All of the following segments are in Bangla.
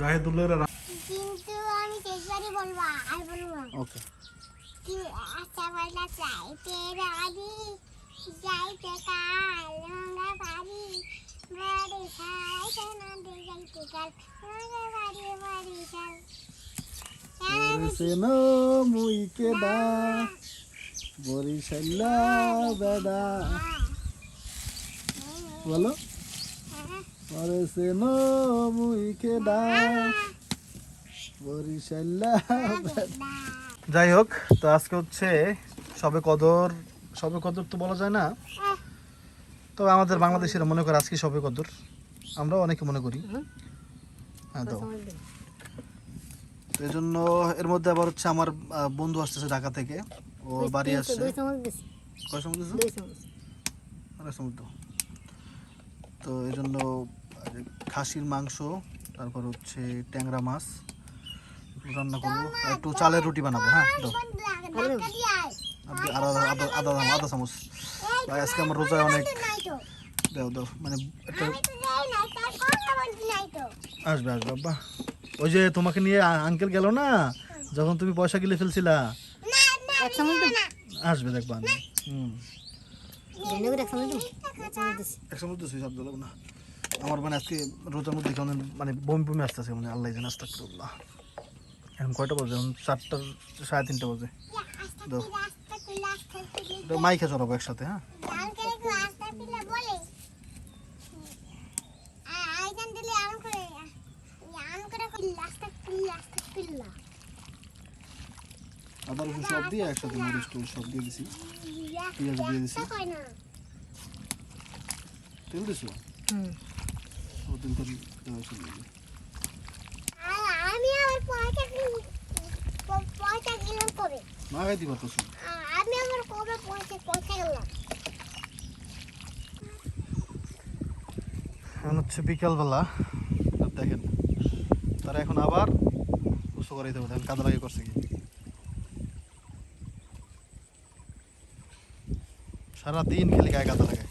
জাহিদুলের আর কিন্তু আমি তেজবারি বলবা আর বলব ওকে। কি আচ্ছা বললা চাই তেরা আদি যাইতে কাল আমরা বাড়ি বাড়ি খাই সনন্দে যাইতে কাল আমরা বাড়ি বাড়ি খাই সেনো বলো। সেন মুইকে দা বরিশাল্লা। যাই হোক তো আজকে হচ্ছে সবে কদর সবে কদর তো বলা যায় না। তবে আমাদের বাংলাদেশের মনে করে আজকে সবে কদর। আমরাও অনেকে মনে করি। হ্যাঁ তো এই জন্য এর মধ্যে আবার হচ্ছে আমার বন্ধু আসতেছে ঢাকা থেকে। ও বাড়ি আসছে কয় সময় তো। তো এই জন্য খাসির মাংস তারপর হচ্ছে ট্যাংরা মাছ রান্না করব। আর একটু চালের রুটি বানাবো হ্যাঁ? আদা আদা আদা চামচ। আজকে আমার রোজায় অনেক দাও দাও মানে একটা আসবে আসবে আব্বা। ওই যে তোমাকে নিয়ে আঙ্কেল গেল না? যখন তুমি পয়সা গিলে ফেলছিলা। আসবে দেখবা হুম। একশো মধ্যে সুই শব্দ না। আমার মানে আজকে রোজার মধ্যে কেমন মানে বমি বমি আসতেছে মানে আল্লাহ জানে আস্তাক এখন কয়টা বাজে? এখন চারটা সাড়ে তিনটা বাজে। মাইকে চড়াবো একসাথে হ্যাঁ? আবার রসুন সব দিয়ে একসাথে মরিচ টরিচ সব দিয়ে দিছি। পেঁয়াজ দিয়ে দিছি। তেল দিছো? ও তেল তো দেওয়া ছিল না। আমি আবার পয়সা কিন- পয়সা গেলাম কবে? মা খাইতে পারতেছ আমি আবার কবে পয়সা পয়সা গেলাম এখন হচ্ছে বিকালবেলা দেখেন তারা এখন আবার উৎস করাইতে হবে দেখেন কাদা লাগে করছে কি। সারাদিন খালি গায়ে কাদা লাগে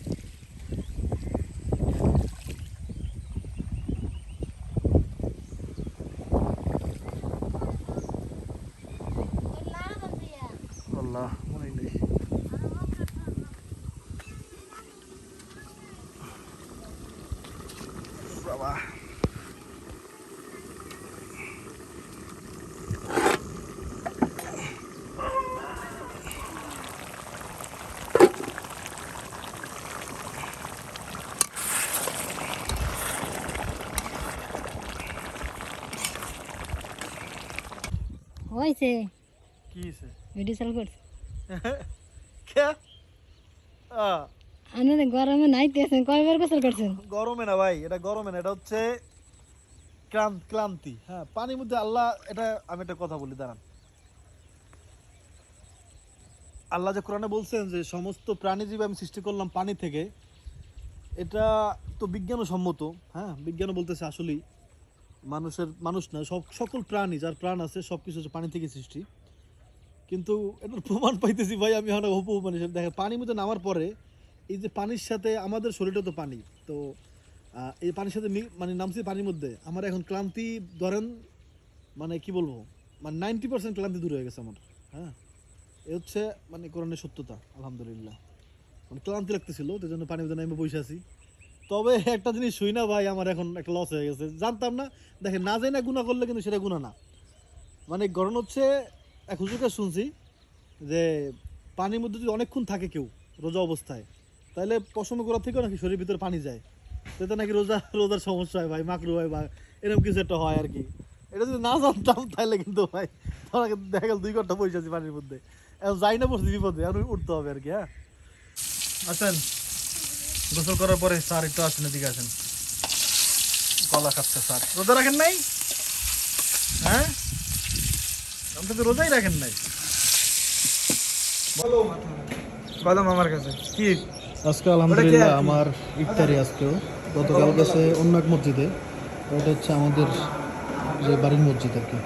আল্লাহ মনে নেই বাবা হয়েছে কি হয়েছে ভিডিও চালু করছে কে আ আমাদের গরমে নাইতেছেন কয়বার গোসল করছেন? গরমে না ভাই, এটা গরমে না, এটা হচ্ছে ক্লান্ত হ্যাঁ পানির মধ্যে আল্লাহ, এটা আমি একটা কথা বলি, দাঁড়ান। আল্লাহ যে কোরআনে বলছেন যে, সমস্ত প্রাণী প্রাণীজীব আমি সৃষ্টি করলাম পানি থেকে, এটা তো বিজ্ঞানও সম্মত হ্যাঁ বিজ্ঞানও বলতেছে আসলেই, মানুষের, মানুষ না, সব সকল প্রাণী, যার প্রাণ আছে সব কিছু হচ্ছে পানি থেকে সৃষ্টি। কিন্তু এটার প্রমাণ পাইতেছি ভাই, আমি অনেক অপু মানুষ দেখেন, পানির মধ্যে নামার পরে এই যে পানির সাথে আমাদের শরীরটা তো পানি, তো এই পানির সাথে মানে নামছি পানির মধ্যে, আমার এখন ক্লান্তি ধরেন মানে কি বলব মানে নাইনটি পার্সেন্ট ক্লান্তি দূর হয়ে গেছে আমার হ্যাঁ? এ হচ্ছে মানে কোরআনের সত্যতা, আলহামদুলিল্লাহ। মানে ক্লান্তি লাগতেছিল, তো জন্য পানির মধ্যে নেমে বসে আছি। তবে একটা জিনিস শুই না ভাই, আমার এখন একটা লস হয়ে গেছে। জানতাম না, দেখেন না যাই না গুণা করলে কিন্তু সেটা গুণা না। মানে গরম হচ্ছে, এক হুজুরকে শুনছি যে পানির মধ্যে যদি অনেকক্ষণ থাকে কেউ, রোজা অবস্থায় তাহলে পশম করার থেকেও নাকি শরীরের ভিতরে পানি যায়। তাতে নাকি রোজা, রোজার সমস্যা হয় ভাই মাকড়ু হয় বা এরকম কিছু একটা হয় আর কি এটা যদি না জানতাম তাহলে কিন্তু ভাই কিন্তু দেখা গেল দুই ঘণ্টা বসে আছি পানির মধ্যে। এখন যাই না পড়ছি বিপদে, এখন উঠতে হবে আর কি হ্যাঁ? আসেন। গোসল করার পরে স্যার একটু আসেন এদিকে আসেন। কলা খাচ্ছে স্যার। রোজা রাখেন নাই? হ্যাঁ? আপনি তো রোজাই রাখেন নাই। বাদাম আমার কাছে। কি? আজকে আলহামদুলিল্লাহ আমার ইফতারি আজকেও গতকাল গেছে অন্য এক মসজিদে। ওটা হচ্ছে আমাদের যে বাড়ির মসজিদ আর কি।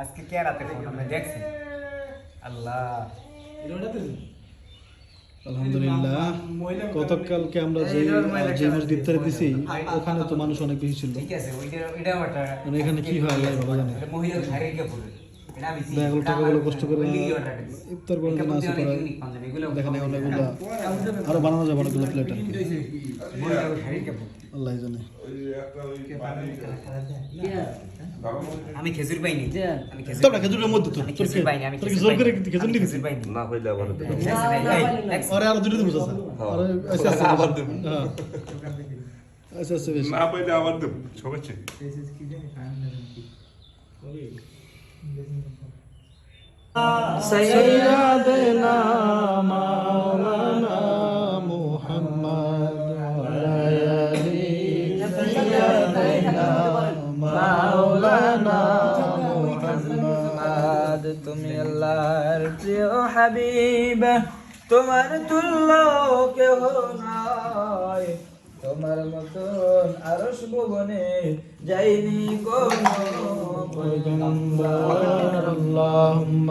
আজকে কে রাতে ফোন আমরা দেখছি আল্লাহ আলহামদুলিল্লাহ গতকালকে আমরা যে যে মসজিদ ইফতারি দিছি ওখানে তো মানুষ অনেক বেশি ছিল। ঠিক আছে ওইটা একটা মানে এখানে কি হয় আল্লাহ বাবা জানে। মহিলা আমি চিনি। ব্যাগুলো টাকাগুলো কষ্ট করে। ইফতার করে এটা না আসে এগুলো দেখেন অনেকগুলো আরও বানানো যাবে অনেকগুলো প্লেট আর কি। আল্লাহ জানে আমি খেজুর পাইনি আমি খেজুরের মধ্যে তো খেজুর পাইনি আমি কি খেজুর জোর করে পাইনি। খেজুর আমি নিবি খেজুর পাইনি না হইলে আবার। আরে আরও দুটো দিবো চাচা আরে আচ্ছা আচ্ছা আবার দেবো। আচ্ছা আচ্ছা বেশ না পাইলে আবার দেবো সবাই سيدنا مولانا محمد وعلى آله سيدنا مولانا মোহাম্মদ তুমি আল্লাহর প্রিয় হাবিব তোমার তুল্য কেহ নাই তোমার মতন আরশ ভুবনে যাইনি কোন اللهم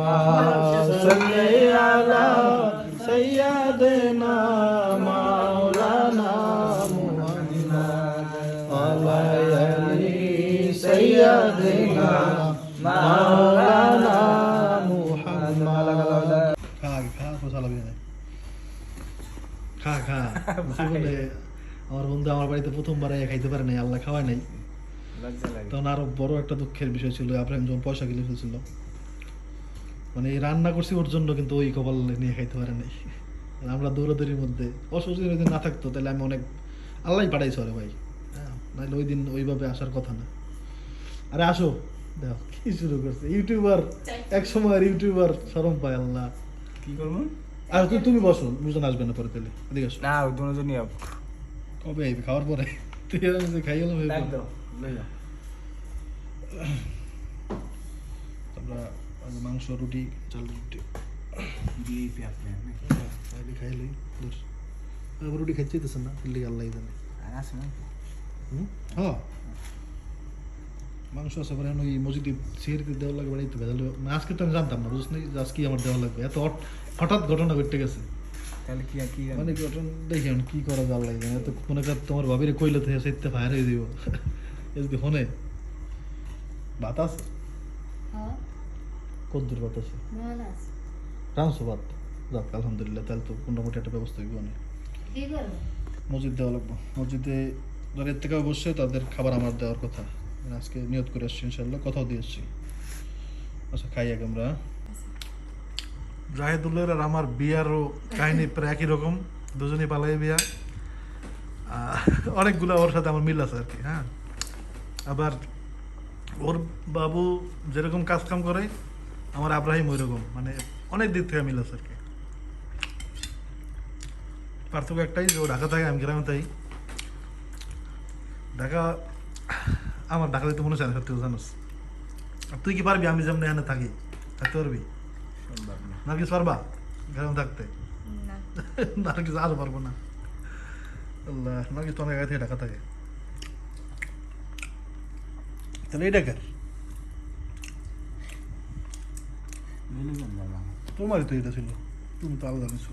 صل على سيدنا مولانا محمد وعلى آل سيدنا مولانا محمد খা খা ফসল হবে না খা খা জীবনে আমার বন্ধু আমার বাড়িতে প্রথমবার আইয়া খাইতে পারে নাই আল্লাহ খাওয়ায় নাই তখন আরও বড় একটা দুঃখের বিষয় ছিল আব্রাহিম যখন পয়সা গিলে ফেলছিল। মানে এই রান্না করছি ওর জন্য কিন্তু ওই কপাল নিয়ে খাইতে পারে নাই। আর আমরা দৌড়াদৌড়ির মধ্যে অসুস্থ যদি না থাকতো তাহলে আমি অনেক আল্লাহ পাঠাইছো আরে ভাই। হ্যাঁ, নাহলে ওই দিন ওইভাবে আসার কথা না। আরে আসো দেখো কি শুরু করছে। ইউটিউবার এক সময় ইউটিউবার সরম পায় আল্লাহ। কি করব? আর তুমি তুমি বসো বুঝতে আসবে না পরে তাহলে। এদিকে আসো। না দুজনই কবে আইবি? খাওয়ার পরে। তুই খাই গেলাম আমরা আজ মাংস রুটি চাল রুটি আপনি খাইলে আবার রুটি খাইতে দিতেছেন না দিল্লি আল্লাহ জানে হ্যাঁ মাংস আছে পরে ওই মসজিদে সিগারেট দেওয়া লাগবে বাড়িতে ভেজাল মানে আজকে তো আমি জানতাম না বুঝলি যে আজকে আমার দেওয়া লাগবে এত হঠাৎ ঘটনা ঘটে গেছে তাহলে কি কি মানে ঘটনা দেখি কি করা যায় আল্লাহ জানে তো মনে কর তোমার ভাবিরে কইলে তো সেতে ফায়ার হয়ে দিব যদি হনে। বাতাস? হ্যাঁ। কদ্দুর বাতাস? রামসো ভাত যাক আলহামদুলিল্লাহ তাহলে তো মোটামুটি একটা ব্যবস্থা হইব অনেক। মসজিদ দেওয়া লাগবে। মসজিদে এর থেকে বসছে তাদের খাবার আমার দেওয়ার কথা। আজকে নিয়ত করে আসছি ইনশাল্লাহ কথাও দিয়ে এসছি আচ্ছা খাই আগে আমরা। জাহেদুল্লাহ আর আমার বিয়ারও কাহিনী প্রায় একই রকম। দুজনই পালাই বিয়া। অনেকগুলো ওর সাথে আমার মিল আছে আর কি হ্যাঁ। আবার ওর বাবু যেরকম কাজ কাম করে আমার আব্রাহিম ওই রকম মানে অনেক দিক থেকে মিল আছে আর কি। পার্থক্য একটাই যে ও ঢাকা থাকে আমি গ্রামে তাই ঢাকা আমার ঢাকা দিতে মনে না সত্যি জানোস আর তুই কি পারবি? আমি যেমন এখানে থাকি থাকতে পারবি? না। কিছু পারবা গ্রামে থাকতে? না। কিছু আরও পারব না। আল্লাহ না কিছু অনেক আগে থেকে ঢাকা থাকে। তাহলে এটা কার তোমারই তো এটা ছিল। তুমি তো আলাদা কিছু।